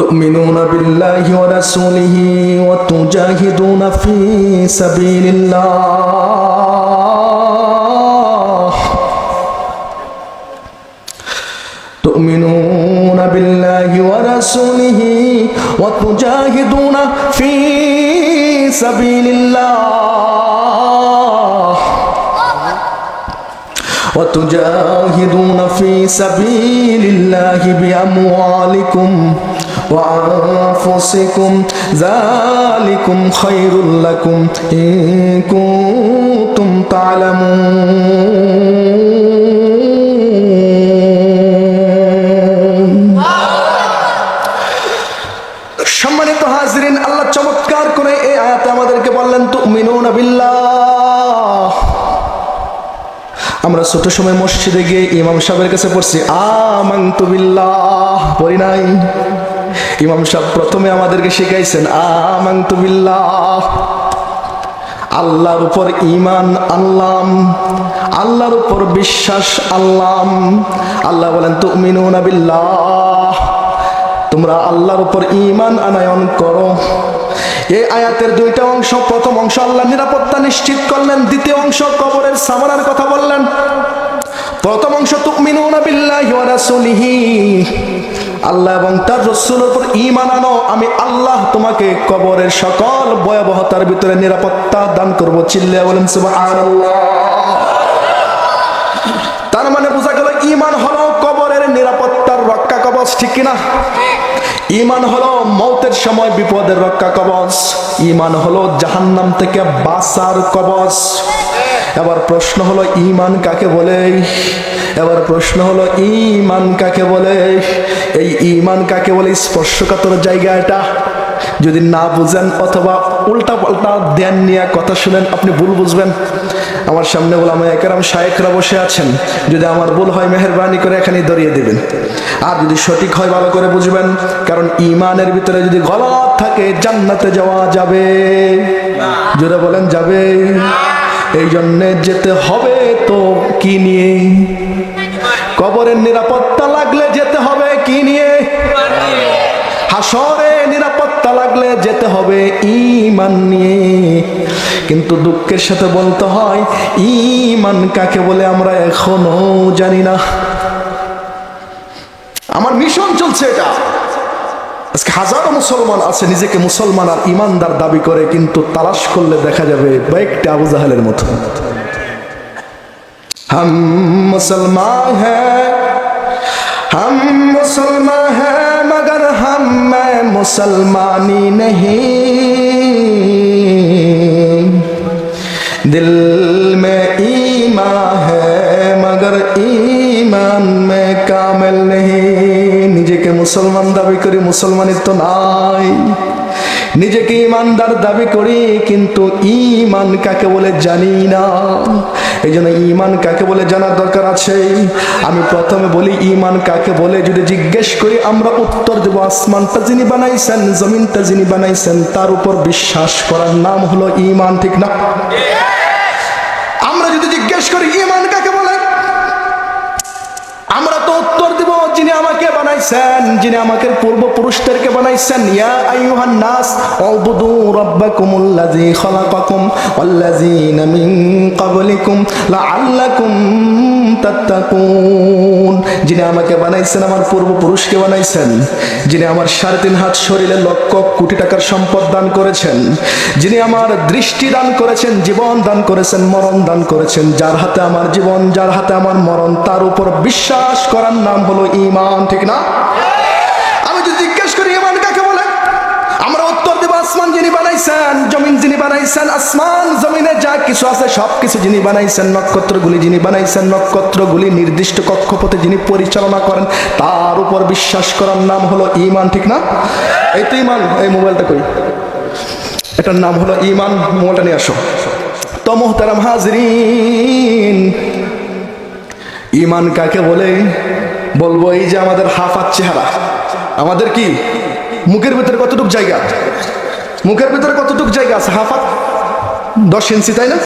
تؤمنون بالله ورسوله وتجاهدون في سبيل الله. تؤمنون بالله ورسوله وتجاهدون في سبيل الله. وتجاهدون في سبيل الله بأموالكم. وأنفسكم ذلكم خير لكم إن كنتم تعلمون সম্মানিত হাজরিন আল্লাহ চমৎকার করে এই আয়াতে আমাদেরকে বললেন তুমিনুন বিল্লাহ আমরা ছোট সময় মসজিদে গিয়ে ইমাম সাহেবের কাছে পড়ছি আমান্তু বিল্লাহ পড়ি নাই ইমাম সাহেব প্রথমে আমাদেরকে শিখাইছেন বিল্লাহ। আল্লাহর উপর ইমান আল্লাহ আল্লাহর উপর বিশ্বাস আল্লাহ আল্লাহ বলেন, তুমিনুনা বিল্লাহ। তোমরা আল্লাহর উপর ইমান আনায়ন করো। এই আয়াতের দুইটা অংশ, প্রথম অংশ আল্লাহ নিরাপত্তা নিশ্চিত করলেন, দ্বিতীয় অংশ কবরের সামানার কথা বললেন। প্রথম অংশ, তুমিনুনা বিল্লাহি আল্লাহ এবং তার রসুলের উপর ঈমান আনো। আমি আল্লাহ তোমাকে কবরের সকল ভয়াবহতার ভিতরে নিরাপত্তা দান করব। চিল্লিয়া বলেন তার মানে বোঝা গেল ইমান হলো কবরের নিরাপত্তার রক্ষা কবচ, ঠিক কিনা? ইমান হলো মৌতের সময় বিপদের রক্ষা কবচ। ইমান হলো জাহান্নাম থেকে বাঁচার কবচ। এবার প্রশ্ন হলো ইমান কাকে বলে? এবার প্রশ্ন হলো ইমান কাকে বলে? এই ইমান কাকে বলে? স্পর্শকাতর জায়গা এটা। যদি না বুঝেন অথবা উল্টা পাল্টা ধ্যান নিয়ে কথা শুনেন, আপনি ভুল বুঝবেন। আমার সামনে বলাম একরাম শায়েকরা বসে আছেন। যদি আমার ভুল হয়, মেহরবানি করে এখানেই ধরিয়ে দেবেন। আর যদি সঠিক হয়, ভালো করে বুঝবেন। কারণ ইমানের ভিতরে যদি গলত থাকে, জান্নাতে যাওয়া যাবে। জোরে বলেন, যাবে। এই জন্যে যেতে হবে তো কি নিয়ে? কবরের নিরাপত্তা লাগলে যেতে হবে আসরে নিরাপত্তা লাগলে যেতে হবে ইমান নিয়ে। কিন্তু দুঃখের সাথে বলতে হয় ইমান কাকে বলে আমরা এখনও জানি না। আমার মিশন চলছে এটা। আজকে হাজারো মুসলমান আছে, নিজেকে মুসলমান আর ইমানদার দাবি করে, কিন্তু তালাশ করলে দেখা যাবে বাইকটি আবু জাহালের মতো। হাম মুসলমান হ্যাঁ হাম মুসলমান হ্যাঁ। मगर हम में मुसलमानी नहीं दिल में ईमान है मगर ईमान में कामिल नहीं নিজেকে মুসলমান দাবি করি মুসলমানিত্ব নাই নিজেকে ইমানদার দাবি করি, কিন্তু ইমান কাকে বলে জানি না। এই জন্য ইমান কাকে বলে জানার দরকার আছে? আমি প্রথমে বলি, ইমান কাকে বলে? যদি জিজ্ঞেস করি, আমরা উত্তর দেব, আসমানটা যিনি বানাইছেন, জমিনটা যিনি বানাইছেন, তার উপর বিশ্বাস করার নাম হলো ইমান, ঠিক না আমরা যদি জিজ্ঞেস করি ইমান কাকে বলে আমরা তো উত্তর দিব যিনি আমাকে বানাইছেন, যিনি আমাকে পূর্বপুরুষদেরকে বানাইছেন, ইয়া আইয়ুহান নাস, উবুদু রাব্বাকুমুল্লাযী খালাকাকুম, ওয়াল্লাযীনা মিন ক্বাবলিকুম লাআল্লাকুম যিনি আমাকে বানাইছেন, আমার পূর্বপুরুষকে বানাইছেন। যিনি আমার সাড়ে তিন হাত শরীরে লক্ষ কোটি টাকার সম্পদ দান করেছেন। যিনি আমার দৃষ্টি দান করেছেন, জীবন দান করেছেন, মরণ দান করেছেন। যার হাতে আমার জীবন, যার হাতে আমার মরণ, তার উপর বিশ্বাস করার নাম হলো ইমান ঠিক না আমি যদি জিজ্ঞেস করি ইমান কাকে বলে আমরা উত্তর দেব আসমান যিনি বানাইছেন, জমিন যিনি বানাইছেন, আসমান, জমিনে যা কিছু আছে সব কিছু যিনি বানাইছেন, নক্ষত্রগুলি যিনি বানাইছেন, নক্ষত্রগুলি নির্দিষ্ট কক্ষপথে যিনি পরিচালনা করেন, তার উপর বিশ্বাস করার নাম হলো ইমান ঠিক না? এই তো ইমান এই মোবাইলটা কই? এটার নাম হলো ইমান মোবাইলটা নিয়ে আসো। তো মোহতারাম হাজরিন ইমান কাকে বলে? বলব এই যে আমাদের হাফাত চেহারা। আমাদের কি? মুখের ভিতরে কতটুক জায়গা? মুখের ভিতরে কতটুকু জায়গা আছে? হাফাত দশ ইঞ্চি তাই না?